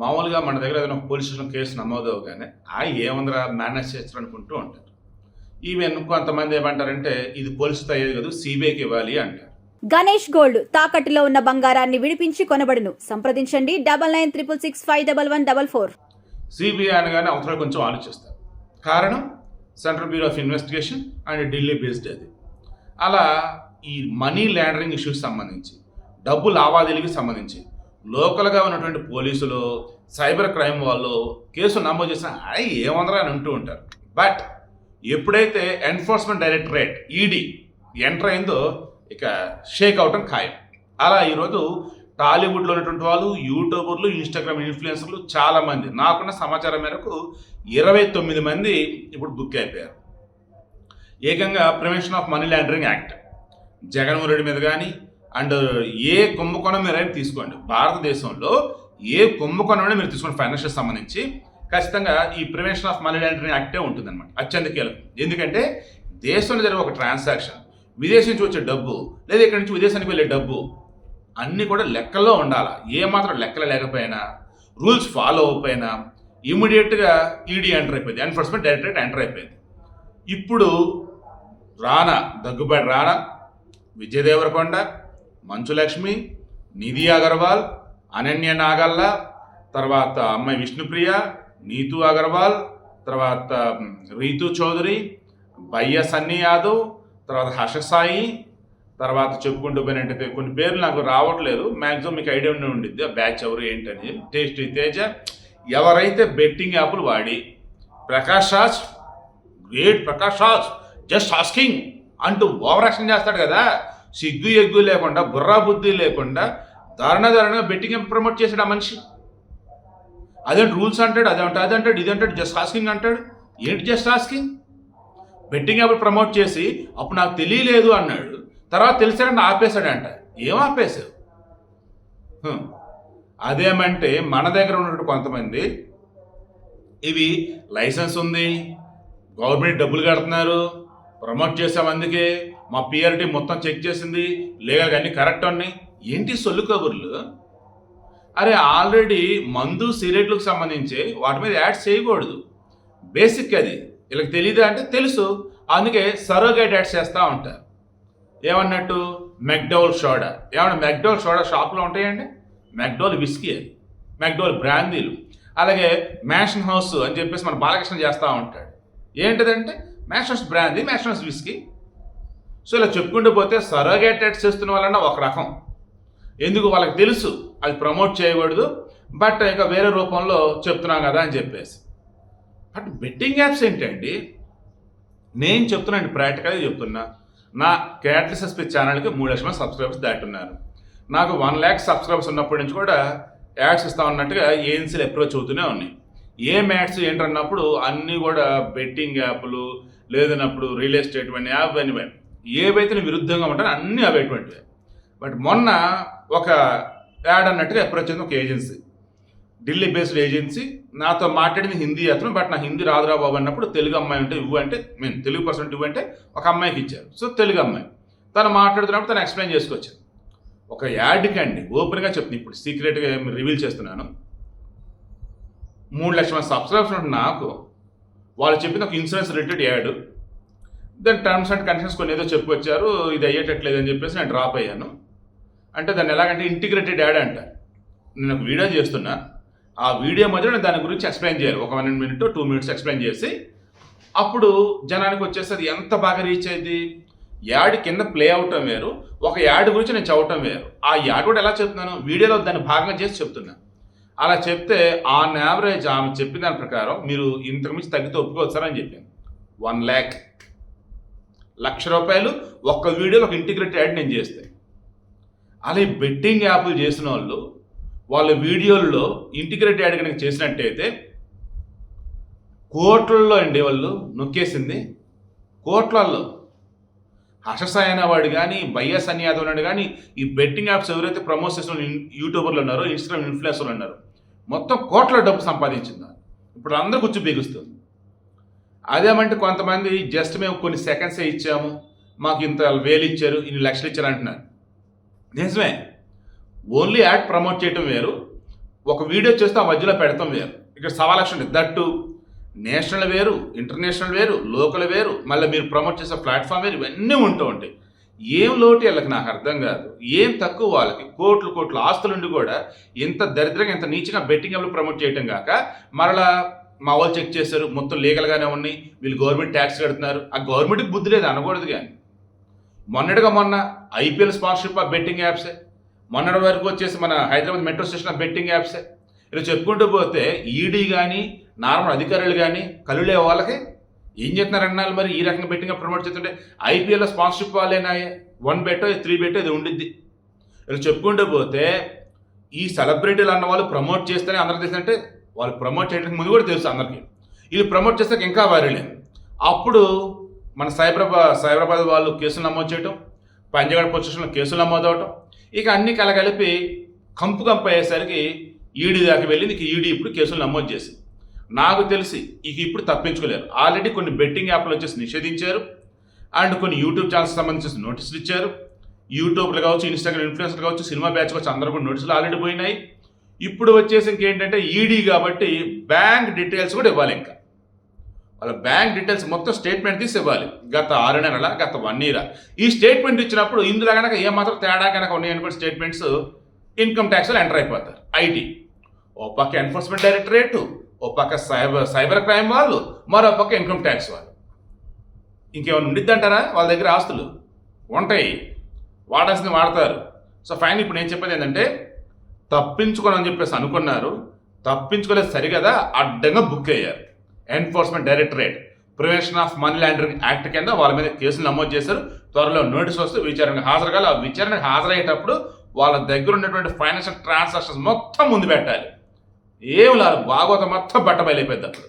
మామూలుగా మన దగ్గర ఏదైనా పోలీస్ స్టేషన్ కేసు నమోదు అవగానే ఆ ఏముందిరా మేనేజ్ చేస్తారు అనుకుంటూ ఉంటారు ఈవెన్ కొంతమంది ఏమంటారంటే ఇది పోలీసుతో అయ్యేది కదా సిబిఐకి ఇవ్వాలి అంటారు. గణేష్ గోల్డ్ తాకట్టులో ఉన్న బంగారాన్ని విడిపించి కొనబడును. సంప్రదించండి double nine triple six five double one double four. CBI అనగానే అవతల కొంచెం ఆలోచిస్తారు. కారణం central bureau of investigation and Delhi based అది. అలా ఈ మనీ లాండరింగ్ ఇష్యూస్ సంబంధించి డబ్బు లావాదేవీకి సంబంధించి లోకల్గా ఉన్నటువంటి పోలీసులు సైబర్ క్రైమ్ వాళ్ళు కేసు నమోదు చేసిన అయ్యి ఏమందరా అని అంటూ ఉంటారు. బట్ ఎప్పుడైతే ఎన్ఫోర్స్మెంట్ డైరెక్టరేట్ ఈడీ ఎంటర్ అయిందో ఇక షేక్ అవటం ఖాయం. అలా ఈరోజు టాలీవుడ్లో ఉన్నటువంటి వాళ్ళు యూట్యూబర్లు ఇన్స్టాగ్రామ్ ఇన్ఫ్లుయెన్సర్లు చాలామంది నాకున్న సమాచారం మేరకు ఇరవై తొమ్మిది మంది ఇప్పుడు బుక్ అయిపోయారు. ఏకంగా prevention of money laundering act. Jaganmohan Reddy మీద కానీ అండ్ ఏ కుంభకోణం మీరైనా తీసుకోండి భారతదేశంలో ఏ కుంభకోణం మీరు తీసుకోండి ఫైనాన్షియల్ సంబంధించి. ఖచ్చితంగా ఈ ప్రివెన్షన్ ఆఫ్ మనీ లాండరింగ్ యాక్టే ఉంటుంది అనమాట అత్యంత కీలకం. ఎందుకంటే దేశంలో జరిగే ఒక ట్రాన్సాక్షన్ విదేశం నుంచి వచ్చే డబ్బు లేదా ఇక్కడి నుంచి విదేశానికి వెళ్ళే డబ్బు అన్నీ కూడా లెక్కల్లో ఉండాలి? ఏ మాత్రం లెక్కలు లేకపోయినా రూల్స్ ఫాలో అవ్వకపోయినా ఇమీడియట్గా ఈడీ ఎంటర్ అయిపోయింది. ఎన్ఫోర్స్మెంట్ డైరెక్టరేట్ ఎంటర్ అయిపోయింది. ఇప్పుడు రానా దగ్గుబాటి రానా విజయదేవరకొండ మంచులక్ష్మి నిధి అగర్వాల్ అనన్య నాగల్ల తర్వాత అమ్మాయి విష్ణుప్రియ నీతు అగర్వాల్ తర్వాత రీతు చౌదరి బయ్య సన్నీ యాదవ్ తర్వాత హర్షసాయి తర్వాత చెప్పుకుంటూ పోయినట్టయితే కొన్ని పేర్లు నాకు రావట్లేదు. మ్యాక్సిమం మీకు ఐడియా ఉండి ఉండిద్ది. ఆ బ్యాచ్ ఎవరు ఏంటని టేస్ట్ తేజ. ఎవరైతే బెట్టింగ్ యాప్లు వాడి Prakash Raj great Prakash Raj just asking అంటూ ఓవర్ యాక్షన్ చేస్తాడు కదా సిగ్గు ఎగ్గు లేకుండా బుర్రా బుద్ధి లేకుండా దారుణ దారుణంగా బెట్టింగ్ ప్రమోట్ చేశాడు ఆ మనిషి. అదేంటి రూల్స్ అంటాడు అదేంటి అదంటాడు అంటాడు ఇది అంటాడు జస్ట్ ఆస్కింగ్ అంటాడు. ఏంటి just asking betting app promote చేసి అప్పుడు నాకు తెలియలేదు అన్నాడు. తర్వాత తెలిసాడంటే ఆపేశాడంట. ఏం ఆపేశావు? అదేమంటే మన దగ్గర ఉన్నట్టు కొంతమంది ఇవి లైసెన్స్ ఉంది గవర్నమెంట్ డబ్బులు కడుతున్నారు ప్రమోట్ చేసాం అందుకే మా పిఆర్టీ మొత్తం చెక్ చేసింది లేదా అన్నీ కరెక్ట్ ఉన్నాయి. ఏంటి సొల్లు కబుర్లు? అరే ఆల్రెడీ మందు సిగరెట్లకు సంబంధించి వాటి మీద యాడ్ చేయకూడదు. బేసిక్ అది. వీళ్ళకి తెలియదు అంటే తెలుసు. అందుకే సరోగేట్ యాడ్ చేస్తూ ఉంటారు ఏమన్నట్టు? మెక్డోల్ సోడా ఏమన్నా మెక్డోల్ సోడా షాప్లో ఉంటాయండి? మెక్డోల్ విస్కీ అది. మెక్డోల్ బ్రాందీలు అలాగే మ్యాషన్ హౌస్ అని చెప్పేసి మన బాలకృష్ణ చేస్తూ ఉంటాడు. ఏంటిదంటే? Mansion house brandy mansion house whisky so ఇలా చెప్పుకుంటూ పోతే సరోగేటెడ్ చేస్తున్న వాళ్ళన్న ఒక రకం. ఎందుకు? వాళ్ళకి తెలుసు. అది ప్రమోట్ చేయకూడదు. బట్ ఇంకా వేరే రూపంలో చెప్తున్నాం కదా అని చెప్పేసి. బట్ బెట్టింగ్ యాప్స్ ఏంటండి? నేను చెప్తున్నాను ప్రాక్టికల్గా చెప్తున్నా. నా క్యాట్లెస్ ఎస్పీ ఛానల్కి మూడు లక్షల సబ్స్క్రైబర్స్ దాటున్నారు. నాకు వన్ ల్యాక్ సబ్స్క్రైబర్స్ ఉన్నప్పటి నుంచి కూడా యాడ్స్ ఇస్తా ఉన్నట్టుగా ఏజెన్సీలు అప్రోచ్ అవుతూనే ఉన్నాయి. ఏం యాడ్స్ ఏంటన్నప్పుడు అన్నీ కూడా బెట్టింగ్ యాప్లు లేదన్నప్పుడు రియల్ ఎస్టేట్ అనే యాప్ అని ఏవైతే విరుద్ధంగా ఉంటాయో అన్నీ అవేటువంటివి బట్ మొన్న ఒక యాడ్ అన్నట్టుగా అప్రోచ్ అయింది ఒక ఏజెన్సీ ఢిల్లీ బేస్డ్ ఏజెన్సీ నాతో మాట్లాడింది హిందీ అతను బట్ నా హిందీ రాదురా బాబు అన్నప్పుడు తెలుగు అమ్మాయి ఉంటే ఇవ్వు అంటే మేము తెలుగు పర్సెంట్ ఇవ్వు అంటే ఒక అమ్మాయికి ఇచ్చారు. సో తెలుగు అమ్మాయి. తను మాట్లాడుతున్నప్పుడు తను ఎక్స్ప్లెయిన్ చేసుకొచ్చాను ఒక యాడ్కి అండి ఓపెన్గా చెప్తుంది. ఇప్పుడు సీక్రెట్గా రివీల్ చేస్తున్నాను. మూడు లక్షల మంది సబ్స్క్రైబర్స్ ఉంటే నాకు వాళ్ళు చెప్పిన ఒక ఇన్సూరెన్స్ రిలేటెడ్ యాడ్. దాని టర్మ్స్ అండ్ కండిషన్స్ కొన్ని ఏదో చెప్పుకొచ్చారు ఇది అయ్యేటట్లేదు అని చెప్పేసి నేను డ్రాప్ అయ్యాను. అంటే దాన్ని ఎలాగంటే ఇంటిగ్రేటెడ్ యాడ్ అంట. నేను ఒక వీడియో చేస్తున్నా. ఆ వీడియో మధ్యలో నేను దాని గురించి ఎక్స్ప్లెయిన్ చేయాలి. ఒక one minute two minutes explain చేసి అప్పుడు జనానికి వచ్చేసి అది ఎంత బాగా రీచ్ అయింది యాడ్ కింద ప్లే అవటం వేరు. ఒక యాడ్ గురించి నేను చదవటం వేరు. ఆ యాడ్ కూడా ఎలా చెప్తున్నాను? వీడియోలో దాన్ని భాగంగా చేసి చెప్తున్నా. అలా చెప్తే ఆన్ యావరేజ్ ఆమె చెప్పిన దాని ప్రకారం మీరు ఇంతకు మించి తగ్గితే ఒప్పుకోవచ్చారని చెప్పాను. వన్ ల్యాక్ లక్ష రూపాయలు ఒక్క వీడియోలో ఒక ఇంటిగ్రేటెడ్ యాడ్ నేను చేస్తే. అలా ఈ బెట్టింగ్ యాప్లు చేసిన వాళ్ళు వాళ్ళ వీడియోల్లో ఇంటిగ్రేటెడ్ యాడ్ కనుక చేసినట్టయితే కోట్లలో అండి వాళ్ళు నొక్కేసింది. కోట్లల్లో. హర్షసాయన అనేవాడు కానీ బయ్యస్ అని యాదవ్ కానీ ఈ బెట్టింగ్ యాప్స్ ఎవరైతే ప్రమోట్ చేసిన యూట్యూబర్లు ఉన్నారో ఇన్స్టాగ్రామ్ ఇన్ఫ్లుయెన్సర్లు ఉన్నారు మొత్తం కోట్ల డబ్బు సంపాదించింది ఇప్పుడు అందరూ కూర్చో బిగుస్తుంది అదేమంటే కొంతమంది జస్ట్ మేము కొన్ని సెకండ్సే ఇచ్చాము మాకు ఇంత వేలు ఇచ్చారు ఇన్ని లక్షలు ఇచ్చారు అంటున్నారు. నిజమే. ఓన్లీ యాడ్ ప్రమోట్ చేయటం వేరు. ఒక వీడియో చేస్తే ఆ మధ్యలో పెడతాం వేరు. ఇక్కడ సవా లక్షలు దట్టు. నేషనల్ వేరు ఇంటర్నేషనల్ వేరు లోకల్ వేరు మళ్ళీ మీరు ప్రమోట్ చేసే ప్లాట్ఫామ్ వేరు ఇవన్నీ ఉంటూ ఉంటాయి. ఏం లోటు వీళ్ళకి నాకు అర్థం కాదు. ఏం తక్కువ వాళ్ళకి? కోట్లు కోట్లు ఆస్తులుండి కూడా ఇంత దరిద్రంగా ఇంత నీచంగా బెట్టింగ్ అప్పుడు ప్రమోట్ చేయటం కాక మరలా మా వాళ్ళు చెక్ చేశారు మొత్తం లీగల్గానే ఉన్నాయి వీళ్ళు గవర్నమెంట్ ట్యాక్స్ కడుతున్నారు. ఆ గవర్నమెంట్కి బుద్ధి లేదు అనకూడదు కానీ. మొన్నటిగా మొన్న ఐపీఎల్ స్పాన్సర్షిప్ ఆ బెట్టింగ్ యాప్సే మొన్నటి వరకు వచ్చేసి మన హైదరాబాద్ మెట్రో స్టేషన్ ఆ బెట్టింగ్ యాప్సే ఇలా చెప్పుకుంటూ పోతే ఈడీ కానీ నార్మల్ అధికారులు కానీ కలులే వాళ్ళకి ఏం చేస్తున్నారన్నారు మరి ఈ రకంగా బెట్టింగ్ ప్రమోట్ చేస్తుంటే ఐపీఎల్ స్పాన్సర్షిప్ వాళ్ళేనాయే వన్ బెట్టో త్రీ బెట్టో ఇది ఉండిద్ది. ఇలా చెప్పుకుంటూ పోతే ఈ సెలబ్రిటీలు అన్న వాళ్ళు ప్రమోట్ చేస్తేనే అందరూ తెలిసినట్టే వాళ్ళు ప్రమోట్ చేయడానికి ముందు కూడా తెలుసు అందరికీ. వీళ్ళు ప్రమోట్ చేస్తే ఇంకా వైరల్ అప్పుడు మన సైబరాబాద్ సైబరాబాద్ వాళ్ళు కేసులు నమోదు చేయటం పంజగడ పోలీస్ స్టేషన్లో కేసులు నమోదు అవటం ఇక అన్ని కలగలిపి కంపు కంపు అయ్యేసరికి ఈడీ దాకా వెళ్ళింది ఇక ఈడీ ఇప్పుడు కేసులు నమోదు చేసింది నాకు తెలిసి ఇక ఇప్పుడు తప్పించుకోలేరు. ఆల్రెడీ కొన్ని బెట్టింగ్ యాప్లు వచ్చేసి నిషేధించారు. అండ్ కొన్ని యూట్యూబ్ ఛానల్స్ సంబంధించిన నోటీసులు ఇచ్చారు. యూట్యూబ్లు కావచ్చు ఇన్స్టాగ్రామ్ ఇన్ఫ్లుయెన్సర్ కావచ్చు సినిమా బ్యాచ్ కావచ్చు అందరూ కూడా నోటీసులు ఆల్రెడీ పోయినాయి. ఇప్పుడు వచ్చేసి ఇంకేంటంటే ఈడీ కాబట్టి బ్యాంక్ డీటెయిల్స్ కూడా ఇవ్వాలి ఇంకా. వాళ్ళ బ్యాంక్ డీటెయిల్స్ మొత్తం స్టేట్మెంట్ తీసి ఇవ్వాలి. గత ఆరు నెలల గత వన్ ఇయర్ ఈ స్టేట్మెంట్ ఇచ్చినప్పుడు ఇందులో కనుక ఏమాత్రం తేడా కనుక ఉన్నాయనుకోండి స్టేట్మెంట్స్ ఇన్కమ్ ట్యాక్స్లో ఎంటర్ అయిపోతారు. ఐటీ ఓ పక్క ఎన్ఫోర్స్మెంట్ డైరెక్టరేట్ ఓ పక్క సైబర్ సైబర్ క్రైమ్ వాళ్ళు మరో పక్క ఇన్కమ్ ట్యాక్స్ వాళ్ళు. ఇంకేమైనా ఉండిద్దంటారా వాళ్ళ దగ్గర ఆస్తులు? ఉంటాయి. వాడాల్సింది వాడతారు. సో ఫైన్ ఇప్పుడు నేను చెప్పేది ఏంటంటే తప్పించుకోనని చెప్పేసి అనుకున్నారు. తప్పించుకోలేదు సరిగదా అడ్డంగా బుక్ అయ్యారు. Enforcement directorate prevention of money laundering act కింద వాళ్ళ మీద కేసులు నమోదు చేశారు. త్వరలో నోటీస్ వస్తే విచారణకు హాజరు కాలి ఆ విచారణకు హాజరయ్యేటప్పుడు వాళ్ళ దగ్గర ఉన్నటువంటి ఫైనాన్షియల్ ట్రాన్సాక్షన్స్ మొత్తం ముందు పెట్టాలి. ఏం లేదు భాగవతం మొత్తం బట్టబయలైపోయింది అప్పుడు.